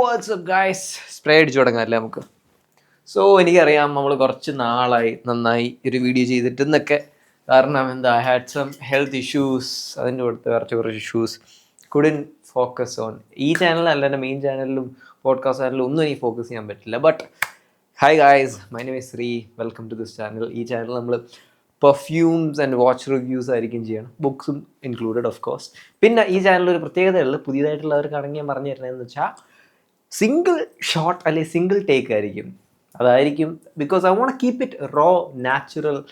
WhatsApp guys spray അടിച്ചു തുടങ്ങാമല്ലേ നമുക്ക്? So എനിക്കറിയാം നമ്മൾ കുറച്ച് നാളായി നന്നായി ഒരു വീഡിയോ ചെയ്തിട്ടെന്നൊക്കെ. കാരണം എന്താ ഹാഡ് സം ഹെൽത്ത് ഇഷ്യൂസ് അതിന്റെ കൊടുത്ത് കുറച്ച് കുറച്ച് ഇഷ്യൂസ് കുഡിൻ ഫോക്കസ് ഓൺ ഈ ചാനലല്ല എന്റെ മെയിൻ ചാനലിലും പോഡ്കാസ്റ്റ് ചാനലിലും ഒന്നും എനിക്ക് ഫോക്കസ് ചെയ്യാൻ പറ്റില്ല. But hi guys my name is Sree welcome to this channel ഈ ചാനൽ നമ്മൾ പെർഫ്യൂംസ് ആൻഡ് വാച്ച് റിവ്യൂസ് ആയിരിക്കും ചെയ്യണം. ബുക്സും ഇൻക്ലൂഡഡ് ഓഫ് കോഴ്സ് പിന്നെ ഈ ചാനലിൽ ഒരു പ്രത്യേകതയുള്ളത് പുതിയതായിട്ടുള്ളവർക്കാണെങ്കിൽ ഞാൻ പറഞ്ഞു തരുന്നതെന്ന് വെച്ചാൽ സിംഗിൾ ഷോട്ട് അല്ലെങ്കിൽ സിംഗിൾ ടേക്ക് ആയിരിക്കും. അതായിരിക്കും because I want keep it raw natural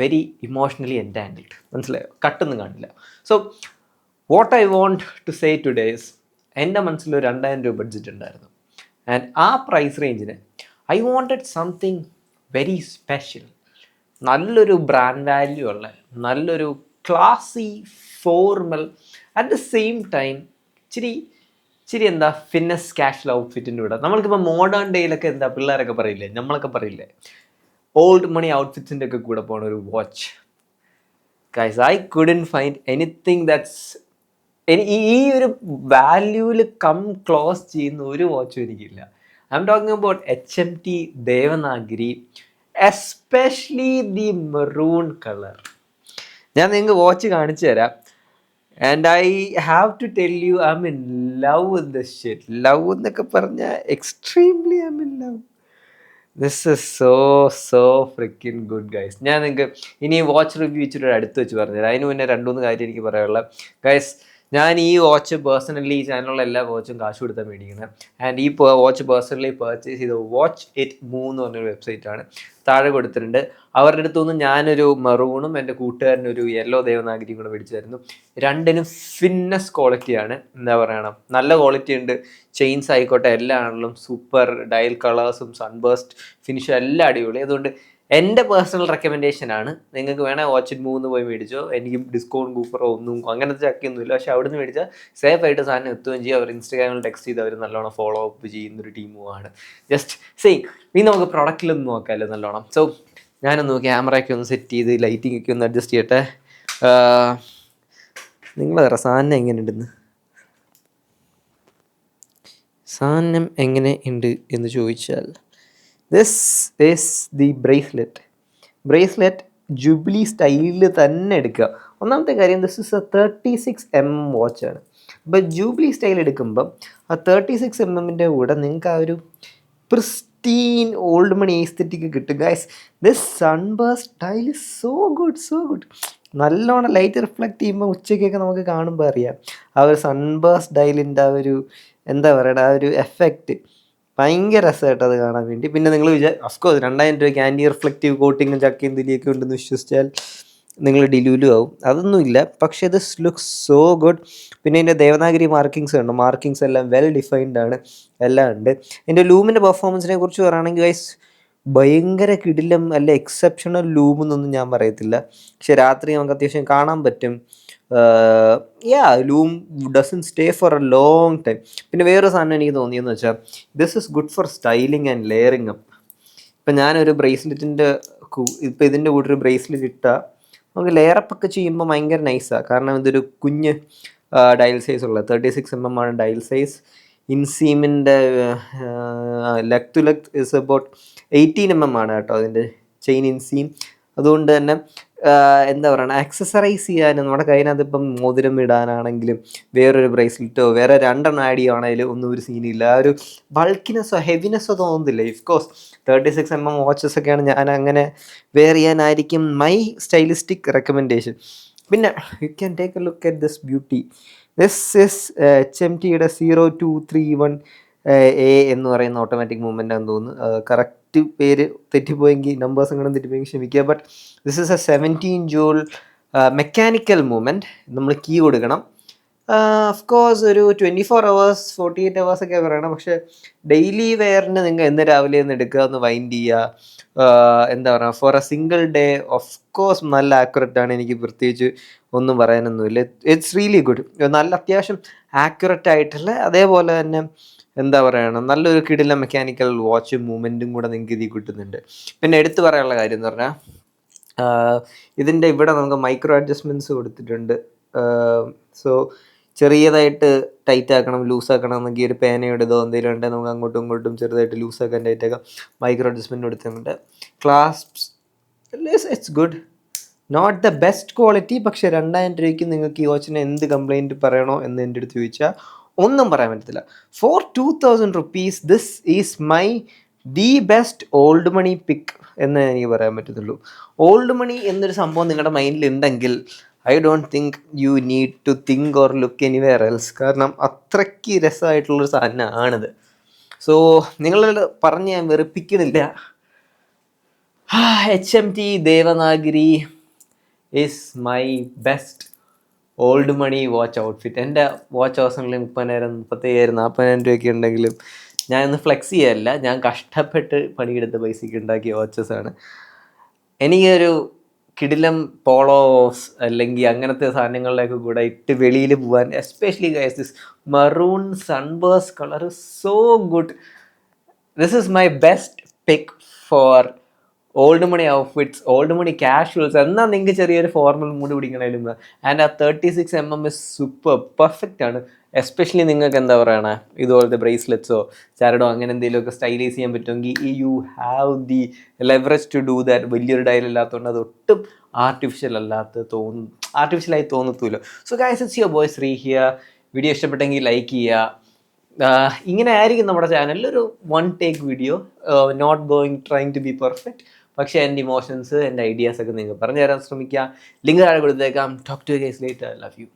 very emotionally entangled മനസ്സിലായോ? കട്ടൊന്നും കാണില്ല. So what I want to say today's എന്റെ മനസ്സിൽ ഒരു രണ്ടായിരം രൂപ ബഡ്ജറ്റ് ഉണ്ടായിരുന്നു. ആൻഡ് ആ പ്രൈസ് റേഞ്ചിന് I wanted something very special നല്ലൊരു ബ്രാൻഡ് വാല്യൂ ഉള്ള നല്ലൊരു classy formal at the same time ഇച്ചിരി ഇച്ചിരി എന്താ ഫിറ്റ്നസ് ക്യാഷ്വൽ ഔട്ട്ഫിറ്റിന്റെ കൂടെ. നമ്മൾക്കിപ്പോൾ മോഡേൺ ഡേയിലൊക്കെ എന്താ? പിള്ളേരൊക്കെ പറയില്ലേ? നമ്മളൊക്കെ പറയില്ലേ? ഓൾഡ് മണി ഔട്ട്ഫിറ്റ്സിന്റെ ഒക്കെ കൂടെ പോണ ഒരു watch guys I couldn't find anything that's ഈ ഈ ഒരു വാല്യൂവിൽ കം ക്ലോസ് ചെയ്യുന്ന ഒരു വാച്ചും എനിക്കില്ല. I'm talking about H M T Devanagari especially the maroon colour ഞാൻ നിങ്ങൾക്ക് വാച്ച് കാണിച്ചു തരാം. And I have to tell you I in love with the shit love എന്നൊക്കെ പറഞ്ഞാൽ extremely I in love this is so so freakin good guys ഞാൻ നിങ്ങൾക്ക് ഇനി watch review വെച്ചിട്ട് അടുത്ത് വെച്ച് പറഞ്ഞുതരാം. അതിന് മുന്നേ രണ്ടു മൂന്ന് കാര്യം എനിക്ക് പറയാനുള്ള ഗൈസ് ഞാൻ ഈ വാച്ച് പേഴ്സണലി ഈ ചാനലിലുള്ള എല്ലാ വാച്ചും കാശ് കൊടുത്താൽ മേടിക്കുന്നത് ആൻഡ് ഈ വാച്ച് പേഴ്സണലി പർച്ചേസ് ചെയ്ത വാച്ച് ഇറ്റ് മൂ എന്ന് പറഞ്ഞൊരു വെബ്സൈറ്റ് ആണ് താഴെ കൊടുത്തിട്ടുണ്ട്. അവരുടെ അടുത്തു നിന്ന് ഞാനൊരു മെറൂണും എന്റെ കൂട്ടുകാരൻ ഒരു യെല്ലോ ദേവനാഗിരിയും കൂടെ മേടിച്ചായിരുന്നു. രണ്ടിനും ഫിറ്റ്നസ് ക്വാളിറ്റിയാണ് എന്താ പറയണം? നല്ല ക്വാളിറ്റി ഉണ്ട്. ചെയിൻസ് ആയിക്കോട്ടെ എല്ലാ ആണെങ്കിലും സൂപ്പർ ഡയൽ കളേഴ്സും സൺബേസ്റ്റ് ഫിനിഷും എല്ലാം അടിപൊളി. അതുകൊണ്ട് എന്റെ പേഴ്സണൽ റെക്കമെൻഡേഷൻ ആണ്. നിങ്ങൾക്ക് വേണേൽ വാച്ച് മൂന്ന് പോയി മേടിച്ചോ. എനിക്ക് ഡിസ്കൗണ്ട് കൂപ്പറോ ഒന്നും അങ്ങനത്തെ ചക്കൊന്നുമില്ല പക്ഷെ അവിടെ നിന്ന് മേടിച്ചാൽ സേഫ് ആയിട്ട് സാധനം എത്തുകയും ചെയ്യും. അവർ ഇൻസ്റ്റാഗ്രാമിൽ ടെക്സ്റ്റ് ചെയ്ത് അവർ നല്ലോണം ഫോളോ അപ്പ് ചെയ്യുന്ന ഒരു ടീമുമാണ് ജസ്റ്റ് സെയിം ഇനി നമുക്ക് പ്രൊഡക്റ്റിലൊന്നും നോക്കാമല്ലോ നല്ലോണം. സോ ഞാനൊന്ന് ക്യാമറയൊക്കെ ഒന്ന് സെറ്റ് ചെയ്ത് ലൈറ്റിംഗ് ഒക്കെ ഒന്ന് അഡ്ജസ്റ്റ് ചെയ്യട്ടെ. നിങ്ങൾ സാധനം എങ്ങനെ സാധനം എങ്ങനെ ഉണ്ട് എന്ന് ചോദിച്ചാൽ this is the bracelet bracelet jubilee സ്റ്റൈലിൽ തന്നെ എടുക്കുക. ഒന്നാമത്തെ കാര്യം this is a thirty six M M വാച്ചാണ് അപ്പോൾ ജൂബിലി സ്റ്റൈൽ എടുക്കുമ്പം ആ തേർട്ടി സിക്സ് എം എമ്മിന്റെ കൂടെ നിങ്ങൾക്ക് ആ ഒരു പ്രിസ്റ്റീൻ ഓൾഡ് മണി aesthetic കിട്ടും. Guys this sunburst style is so good so good നല്ലോണം ലൈറ്റ് റിഫ്ലക്റ്റ് ചെയ്യുമ്പോൾ ഉച്ചയ്ക്കൊക്കെ നമുക്ക് കാണുമ്പോൾ അറിയാം. ആ ഒരു സൺബേസ് സ്റ്റൈലിന്റെ ആ ഒരു എന്താ പറയുക ആ ഒരു എഫക്റ്റ് ഭയങ്കര രസമായിട്ട് അത് കാണാൻ വേണ്ടി. പിന്നെ നിങ്ങൾ വിചാരിച്ചു അഫ്കോഴ്സ് രണ്ടായിരം രൂപയ്ക്ക് ആന്റി റിഫ്ലക്റ്റീവ് കോട്ടിങ്ങും ചക്കയും തിരിയൊക്കെ ഉണ്ടെന്ന് വിശ്വസിച്ചാൽ നിങ്ങൾ ഡിലൂലു ആവും. അതൊന്നുമില്ല പക്ഷേ ഇത് ലുക്സ് സോ ഗുഡ് പിന്നെ ഇതിന്റെ ദേവനാഗിരി മാർക്കിങ്സ് ഉണ്ട് മാർക്കിങ്സ് എല്ലാം വെൽ ഡിഫൈൻഡ് ആണ്. എല്ലാം ഉണ്ട്. എന്റെ ലൂമിന്റെ പെർഫോമൻസിനെ കുറിച്ച് പറയുകയാണെങ്കിൽ ഗൈസ് ഭയങ്കര കിടിലം അല്ല എക്സെപ്ഷണൽ ലൂം എന്നൊന്നും ഞാൻ പറയത്തില്ല. പക്ഷെ രാത്രി നമുക്ക് അത്യാവശ്യം കാണാൻ പറ്റും. Yeah lume doesn't stay for a long time പിന്നെ വേറൊരു സാധനം എനിക്ക് തോന്നിയെന്ന് വെച്ചാൽ this is good for styling and layering up ഇപ്പം ഞാനൊരു ബ്രേസ്ലെറ്റിന്റെ ഇപ്പം ഇതിന്റെ കൂടെ ഒരു ബ്രേസ്ലെറ്റ് ഇട്ടാൽ നമുക്ക് ലെയറപ്പ് ഒക്കെ ചെയ്യുമ്പോൾ ഭയങ്കര നൈസാണ് കാരണം ഇതൊരു കുഞ്ഞ് ഡയൽ സൈസ് ഉള്ളത് തേർട്ടി സിക്സ് എം എം ആണ് dial size ഇൻസീമിന്റെ leg to leg is about eighteen M M ആണ് കേട്ടോ അതിന്റെ ചെയിൻ ഇൻസീം. അതുകൊണ്ട് തന്നെ എന്താ പറയുക ആക്സസറൈസ് ചെയ്യാൻ നമ്മുടെ കയ്യിനകത്ത് ഇപ്പം മോതിരം ഇടാനാണെങ്കിലും വേറൊരു ബ്രേസ്ലെറ്റോ വേറെ രണ്ടെണ്ണം ആഡ് ചെയ്യുകയാണെങ്കിലും ഒന്നും ഒരു സീനില്ല ആ ഒരു ബൾക്കിനെസ്സോ ഹെവിനെസ്സോ തോന്നുന്നില്ല if course thirty six M M watches ഒക്കെയാണ് ഞാൻ അങ്ങനെ വെയർ ചെയ്യാനായിരിക്കും മൈ സ്റ്റൈലിസ്റ്റിക് റെക്കമെൻഡേഷൻ പിന്നെ you can take a look at this beauty this S H M ടിയുടെ zero two three one A എന്ന് പറയുന്ന ഓട്ടോമാറ്റിക് മൂവ്മെന്റ് ആണെന്ന് തോന്നുന്നു. കറക്റ്റ് പേര് തെറ്റിപ്പോയെങ്കിൽ നമ്പേഴ്സ് അങ്ങനെ തെറ്റിപ്പോയെങ്കിൽ ക്ഷമിക്കുക. But this is a seventeen jewel mechanical movement നമ്മൾ കീ കൊടുക്കണം. ഓഫ് കോഴ്സ് ഒരു twenty four hours forty eight hours ഒക്കെ പറയണം. പക്ഷേ ഡെയിലി വെയറിന് നിങ്ങൾ എന്ന് രാവിലെ ഒന്ന് എടുക്കുക ഒന്ന് വൈൻഡ് ചെയ്യുക. എന്താ പറയുക for a single day of course നല്ല ആക്യുറേറ്റ് ആണ്. എനിക്ക് പ്രത്യേകിച്ച് ഒന്നും പറയാനൊന്നുമില്ല ഇറ്റ്സ് റിയലി ഗുഡ് നല്ല അത്യാവശ്യം ആക്യുറേറ്റ് ആയിട്ടുള്ള അതേപോലെ തന്നെ എന്താ പറയണം നല്ലൊരു കിടില മെക്കാനിക്കൽ വാച്ച് മൂവ്മെന്റും കൂടെ നിങ്ങൾക്ക് ഇതിൽ കിട്ടുന്നുണ്ട്. പിന്നെ എടുത്തു പറയാനുള്ള കാര്യം എന്ന് പറഞ്ഞാൽ ഇതിന്റെ ഇവിടെ നമുക്ക് മൈക്രോ അഡ്ജസ്റ്റ്മെന്റ്സ് കൊടുത്തിട്ടുണ്ട്. സോ ചെറിയതായിട്ട് ടൈറ്റ് ആക്കണം ലൂസ് ആക്കണം എന്നെങ്കിൽ ഒരു പേനയുടെ ഇതോ എന്തെങ്കിലും ഉണ്ടെങ്കിൽ നമുക്ക് അങ്ങോട്ടും ഇങ്ങോട്ടും ചെറുതായിട്ട് ലൂസ് ആക്കാൻ ടൈറ്റ് ആക്കാം. മൈക്രോ അഡ്ജസ്റ്റ്മെന്റ് കൊടുത്തിട്ടുണ്ട്. Clasps it's good not the best quality പക്ഷേ രണ്ടായിരം രൂപയ്ക്ക് നിങ്ങൾക്ക് ഈ വാച്ചിന് എന്ത് കംപ്ലൈന്റ് പറയണോ എന്ന് എന്റെ അടുത്ത് ചോദിച്ചാൽ ഒന്നും പറയാൻ പറ്റത്തില്ല. For two thousand rupees this is my the best old money pick എന്ന് എനിക്ക് പറയാൻ പറ്റത്തുള്ളൂ. ഓൾഡ് മണി എന്നൊരു സംഭവം നിങ്ങളുടെ മൈൻഡിൽ ഉണ്ടെങ്കിൽ I don't think you need to think or look anywhere else കാരണം അത്രയ്ക്ക് രസമായിട്ടുള്ളൊരു സാധനമാണിത്. സോ നിങ്ങൾ പറഞ്ഞ് ഞാൻ വെറുപ്പിക്കണില്ല. H M T Devanagari is my best old money watch outfit എന്റെ വാച്ച് അവസരങ്ങളിൽ മുപ്പതിനായിരം മുപ്പത്തയ്യായിരം നാൽപ്പതിനായിരം രൂപയൊക്കെ ഉണ്ടെങ്കിലും ഞാൻ ഒന്ന് ഫ്ലെക്സ് ചെയ്യല്ല. ഞാൻ കഷ്ടപ്പെട്ട് പണിയെടുത്ത പൈസയ്ക്ക് ഉണ്ടാക്കിയ വാച്ചസ് ആണ്. എനിക്കൊരു കിടിലം പോളോസ് അല്ലെങ്കിൽ അങ്ങനത്തെ സാധനങ്ങളിലേക്ക് കൂടെ ഇട്ട് വെളിയിൽ പോകാൻ especially guys this maroon sunburst colour so good this is my best pick for old money outfits old money casuals എന്നാൽ നിങ്ങൾക്ക് ചെറിയൊരു ഫോർമൽ മൂഡ് പിടിക്കണമായിരുന്നു ആൻഡ് ആ thirty six M M is super perfect ആണ്. എസ്പെഷ്യലി നിങ്ങൾക്ക് എന്താ പറയണേ? ഇതുപോലത്തെ ബ്രേസ്ലെറ്റ്സോ ചരടോ അങ്ങനെ എന്തെങ്കിലുമൊക്കെ സ്റ്റൈലൈസ് ചെയ്യാൻ പറ്റുമെങ്കിൽ you have the leverage to do that വലിയൊരു ഡയൽ ഇല്ലാത്തതുകൊണ്ട് അത് ഒട്ടും ആർട്ടിഫിഷ്യൽ അല്ലാത്ത തോന്നും ആർട്ടിഫിഷ്യലായി തോന്നത്തൂല്ലോ. So guys it's your boys re here video ഇഷ്ടപ്പെട്ടെങ്കിൽ ലൈക്ക് ചെയ്യുക ഇങ്ങനെ ആയിരിക്കും നമ്മുടെ ചാനലിൽ ഒരു one take video not going trying to be perfect പക്ഷേ എന്റെ ഇമോഷൻസ് എന്റെ ഐഡിയാസ് ഒക്കെ നിങ്ങൾക്ക് പറഞ്ഞു തരാൻ ശ്രമിക്കുക ലിങ്ക് താഴെ കൊടുത്തേക്കാം. Talk to guys late I love you